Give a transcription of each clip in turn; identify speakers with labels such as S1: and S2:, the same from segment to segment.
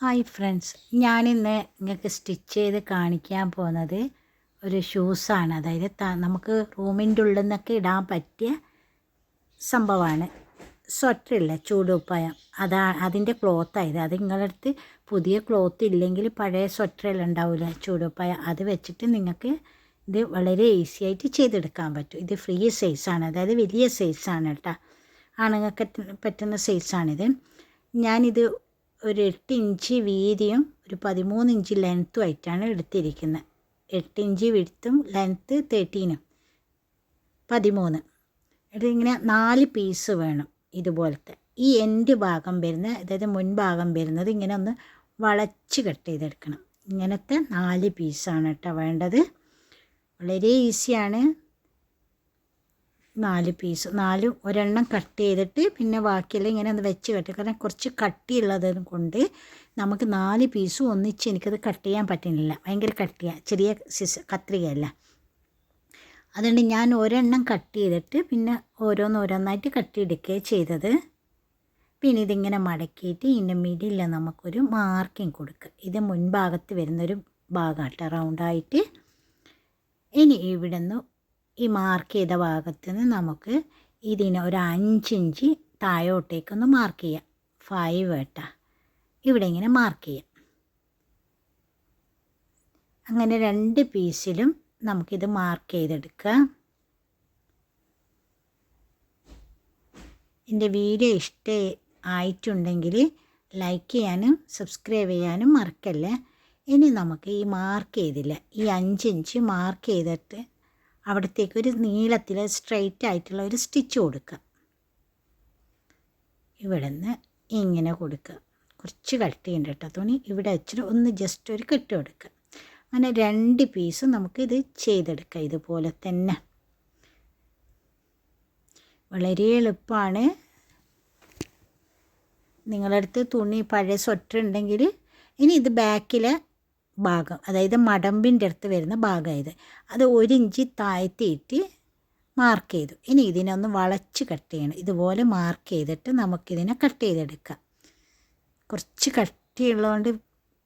S1: Hi friends ഞാനിന്ന് നിങ്ങൾക്ക് stitch ചെയ്ത് കാണിക്കാൻ പോകുന്നത് ഒരു ഷൂസാണ്. അതായത് നമുക്ക് റൂമിന്റെ ഉള്ളിൽ നിന്നൊക്കെ ഇടാൻ പറ്റിയ സംഭവമാണ്. സ്വറ്ററില്ല ചൂടുപ്പായം അതാ അതിന്റെ ക്ലോത്തായത് അത് നിങ്ങളുടെ അടുത്ത് പുതിയ ക്ലോത്ത് ഇല്ലെങ്കിൽ പഴയ സ്വറ്ററെല്ലാം ഉണ്ടാവില്ല ചൂടുപ്പായം അത് വെച്ചിട്ട് നിങ്ങൾക്ക് ഇത് വളരെ ഈസി ആയിട്ട് ചെയ്തെടുക്കാൻ പറ്റും. ഇത് ഫ്രീ സൈസാണ്. അതായത് വലിയ സൈസാണ് കേട്ടോ. ആണുങ്ങൾക്ക് പറ്റുന്ന സൈസാണിത്. ഞാനിത് ഒരു എട്ട് ഇഞ്ച് വീതിയും ഒരു പതിമൂന്ന് ഇഞ്ച് ലെങ്ത്തും ആയിട്ടാണ് എടുത്തിരിക്കുന്നത് എട്ട് ഇഞ്ച് വിടുത്തും ലെങ്ത്ത് തേർട്ടീനും പതിമൂന്ന്. ഇതിങ്ങനെ നാല് പീസ് വേണം ഇതുപോലത്തെ. ഈ എൻഡ് ഭാഗം വരുന്ന അതായത് മുൻഭാഗം വരുന്നത് ഇങ്ങനെ ഒന്ന് വളച്ച് കട്ട് ചെയ്തെടുക്കണം. ഇങ്ങനത്തെ നാല് പീസാണ് കേട്ടോ വേണ്ടത്. വളരെ ഈസിയാണ് നാല് പീസ് നാല് ഒരെണ്ണം കട്ട് ചെയ്തിട്ട് പിന്നെ ബാക്കിയെല്ലാം ഇങ്ങനെ ഒന്ന് വെച്ച് കട്ട് കാരണം കുറച്ച് കട്ടിയുള്ളത് കൊണ്ട് നമുക്ക് നാല് പീസും ഒന്നിച്ച് എനിക്കത് കട്ട് ചെയ്യാൻ പറ്റുന്നില്ല. ഭയങ്കര കട്ടിയാണ് ചെറിയ സിസ് കത്രികയല്ല. അതുകൊണ്ട് ഞാൻ ഒരെണ്ണം കട്ട് ചെയ്തിട്ട് പിന്നെ ഓരോന്ന് ഓരോന്നായിട്ട് കട്ട് എടുക്കുകയാണ് ചെയ്തത്. പിന്നെ ഇതിങ്ങനെ മടക്കിയിട്ട് ഇതിന്റെ മിഡിൽ നമുക്കൊരു മാർക്കിങ് കൊടുക്കുക. ഇത് മുൻഭാഗത്ത് വരുന്നൊരു ഭാഗമാട്ടോ റൗണ്ടായിട്ട് ഇനി ഇവിടുന്ന് ഈ മാർക്ക് ചെയ്ത ഭാഗത്ത് നിന്ന് നമുക്ക് ഇതിനെ ഒരു അഞ്ചിഞ്ച് താഴോട്ടേക്കൊന്ന് മാർക്ക് ചെയ്യാം. ഫൈവ് കേട്ടാ ഇവിടെ ഇങ്ങനെ മാർക്ക് ചെയ്യാം. അങ്ങനെ രണ്ട് പീസിലും നമുക്കിത് മാർക്ക് ചെയ്തെടുക്കാം എന്റെ വീഡിയോ ഇഷ്ട ആയിട്ടുണ്ടെങ്കിൽ ലൈക്ക് ചെയ്യാനും സബ്സ്ക്രൈബ് ചെയ്യാനും മറക്കല്ലേ. ഇനി നമുക്ക് ഈ മാർക്ക് ചെയ്തില്ല. ഈ അഞ്ചിഞ്ച് മാർക്ക് ചെയ്തിട്ട് അവിടത്തേക്ക് ഒരു നീളത്തിൽ സ്ട്രെയിറ്റ് ആയിട്ടുള്ള ഒരു സ്റ്റിച്ച് കൊടുക്കുക. ഇവിടെ നിന്ന് ഇങ്ങനെ കൊടുക്കുക. കുറച്ച് കട്ട് ചെയ്യേണ്ട കേട്ടോ. തുണി ഇവിടെ വെച്ചിട്ട് ഒന്ന് ജസ്റ്റ് ഒരു കെട്ട് കൊടുക്കുക. അങ്ങനെ രണ്ട് പീസ് നമുക്കിത് ചെയ്തെടുക്കാം. ഇതുപോലെ തന്നെ. വളരെ എളുപ്പമാണ് നിങ്ങളടുത്ത് തുണി പഴയ സ്വെറ്റർ ഉണ്ടെങ്കിൽ ഇനി ഇത് ബാക്കിലെ ഭാഗം അതായത് മടമ്പിന്റെ അടുത്ത് വരുന്ന ഭാഗമായത് അത് ഒരു ഇഞ്ച് താഴ്ത്തിയിട്ട് മാർക്ക് ചെയ്തു. ഇനി ഇതിനെ ഒന്ന് വളച്ച് കട്ട് ചെയ്യണം. ഇതുപോലെ മാർക്ക് ചെയ്തിട്ട് നമുക്കിതിനെ കട്ട് ചെയ്തെടുക്കാം. കുറച്ച് കട്ടിയുള്ളതുകൊണ്ട്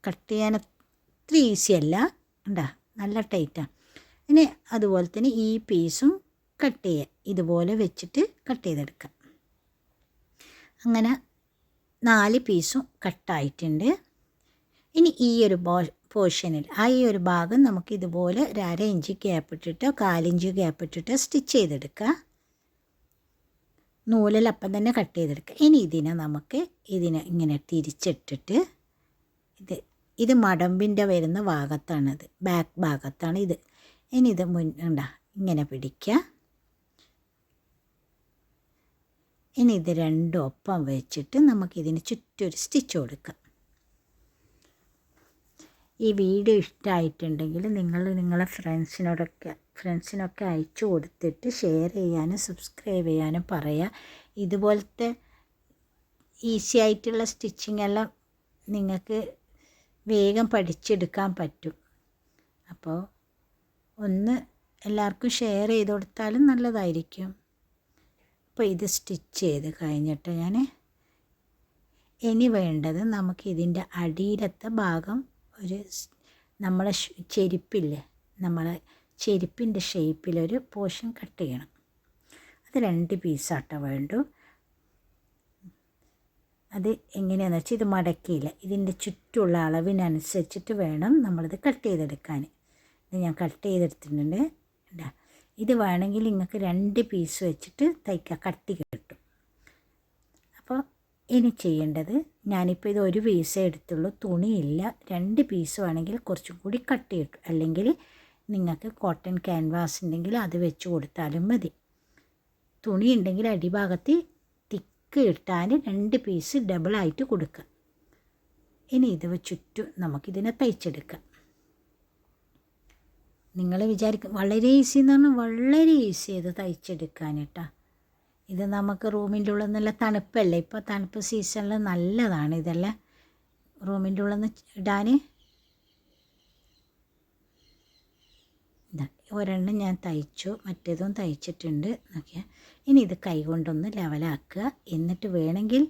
S1: കട്ട് ചെയ്യാൻ അത്ര ഈസി അല്ല. ഉണ്ടാ നല്ല ടൈറ്റാണ് ഇനി അതുപോലെ തന്നെ ഈ പീസും കട്ട് ചെയ്യുക ഇതുപോലെ വെച്ചിട്ട് കട്ട് ചെയ്തെടുക്കാം. അങ്ങനെ നാല് പീസും കട്ടായിട്ടുണ്ട് ഇനി ഈ ഒരു പോർഷനിൽ ആ ഈ ഒരു ഭാഗം നമുക്ക് ഇതുപോലെ ഒരു അര ഇഞ്ച് ഗ്യാപ്പ് ഇട്ടിട്ടോ കാലിഞ്ച് ഗ്യാപ്പ് ഇട്ടിട്ടോ സ്റ്റിച്ച് ചെയ്തെടുക്കുക. നൂലിൽ അപ്പം തന്നെ കട്ട് ചെയ്തെടുക്കുക. ഇനി ഇതിനെ നമുക്ക് ഇതിനെ ഇങ്ങനെ തിരിച്ചിട്ടിട്ട് ഇത് ഇത് മടമ്പിന്റെ വരുന്ന ഭാഗത്താണിത്. ബാക്ക് ഭാഗത്താണ് ഇത്. ഇനി ഇത് മുൻ ഉണ്ടാ ഇങ്ങനെ പിടിക്കുക. ഇനി ഇത് രണ്ടും ഒപ്പം വെച്ചിട്ട് നമുക്കിതിന് ചുറ്റൊരു സ്റ്റിച്ച് കൊടുക്കാം. ഈ വീഡിയോ ഇഷ്ടമായിട്ടുണ്ടെങ്കിൽ നിങ്ങൾ നിങ്ങളെ ഫ്രണ്ട്സിനോടൊക്കെ ഫ്രണ്ട്സിനൊക്കെ അയച്ചു കൊടുത്തിട്ട് ഷെയർ ചെയ്യാനും സബ്സ്ക്രൈബ് ചെയ്യാനും പറയുക ഇതുപോലത്തെ ഈസി ആയിട്ടുള്ള സ്റ്റിച്ചിങ് എല്ലാം നിങ്ങൾക്ക് വേഗം പഠിച്ചെടുക്കാൻ പറ്റും. അപ്പോൾ ഒന്ന് എല്ലാവർക്കും ഷെയർ ചെയ്ത് കൊടുത്താലും നല്ലതായിരിക്കും. അപ്പോൾ ഇത് സ്റ്റിച്ച് ചെയ്ത് കഴിഞ്ഞിട്ട് ഞാൻ ഇനി വേണ്ടത് നമുക്ക് ഇതിന്റെ അടിയിലത്തെ ഭാഗം ഒരു നമ്മളെ ചെരുപ്പില്ലേ? നമ്മളെ ചെരുപ്പിന്റെ ഷേപ്പിലൊരു പോർഷൻ കട്ട് ചെയ്യണം. അത് രണ്ട് പീസാട്ടോ വേണ്ടു. അത് എങ്ങനെയാണെന്ന് വെച്ചാൽ ഇത് മടക്കിയില്ല. ഇതിന്റെ ചുറ്റുമുള്ള അളവിനനുസരിച്ചിട്ട് വേണം നമ്മളിത് കട്ട് ചെയ്തെടുക്കാൻ. ഇത് ഞാൻ കട്ട് ചെയ്തെടുത്തിട്ടുണ്ട്. ഇതാ. ഇത് വേണമെങ്കിൽ നിങ്ങൾക്ക് രണ്ട് പീസ് വെച്ചിട്ട് തയ്ക്കുക കട്ടി കിട്ടും. അപ്പോൾ ഇനി ചെയ്യേണ്ടത് ഞാനിപ്പോൾ ഇത് ഒരു പീസേ എടുത്തുള്ളൂ. തുണിയില്ല. രണ്ട് പീസ് വേണമെങ്കിൽ കുറച്ചും കൂടി കട്ട് കിട്ടും അല്ലെങ്കിൽ നിങ്ങൾക്ക് കോട്ടൺ ക്യാൻവാസ് ഉണ്ടെങ്കിൽ അത് വെച്ച് കൊടുത്താലും മതി. തുണി ഉണ്ടെങ്കിൽ അടിഭാഗത്ത് തിക്ക് ഇട്ടാൽ രണ്ട് പീസ് ഡബിളായിട്ട് കൊടുക്കുക. ഇനി ഇത് ചുറ്റും നമുക്കിതിനെ തയ്ച്ചെടുക്കാം. നിങ്ങൾ വിചാരിക്കും വളരെ ഈസി എന്ന് പറഞ്ഞാൽ വളരെ ഈസി ഇത് തയ്ച്ചെടുക്കാൻ കേട്ടോ ഇത് നമുക്ക് റൂമിന്റെ ഉള്ളിൽ നല്ല തണുപ്പല്ലേ? ഇപ്പോൾ തണുപ്പ് സീസണിൽ നല്ലതാണ് ഇതെല്ലാം? റൂമിന്റെ ഉള്ളിൽ നിന്ന് ഇടാൻ ഒരെണ്ണം ഞാൻ തയ്ച്ചു. മറ്റേതും തയ്ച്ചിട്ടുണ്ട്. നോക്കിയാൽ ഇനി ഇത് കൈ കൊണ്ടൊന്ന് ലെവലാക്കുക. എന്നിട്ട് വേണമെങ്കിൽ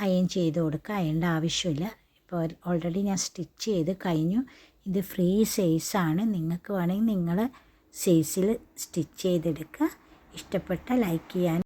S1: അയൺ ചെയ്ത് കൊടുക്കുക. അയണ്ട ആവശ്യമില്ല. ഇപ്പോൾ ഓൾറെഡി ഞാൻ സ്റ്റിച്ച് ചെയ്ത് കഴിഞ്ഞു. ഇത് ഫ്രീ സൈസാണ് നിങ്ങൾക്ക് വേണമെങ്കിൽ നിങ്ങൾ സൈസിൽ സ്റ്റിച്ച് ചെയ്തെടുക്കുക. ഇഷ്ടപ്പെട്ട ലൈക്ക് ചെയ്യാൻ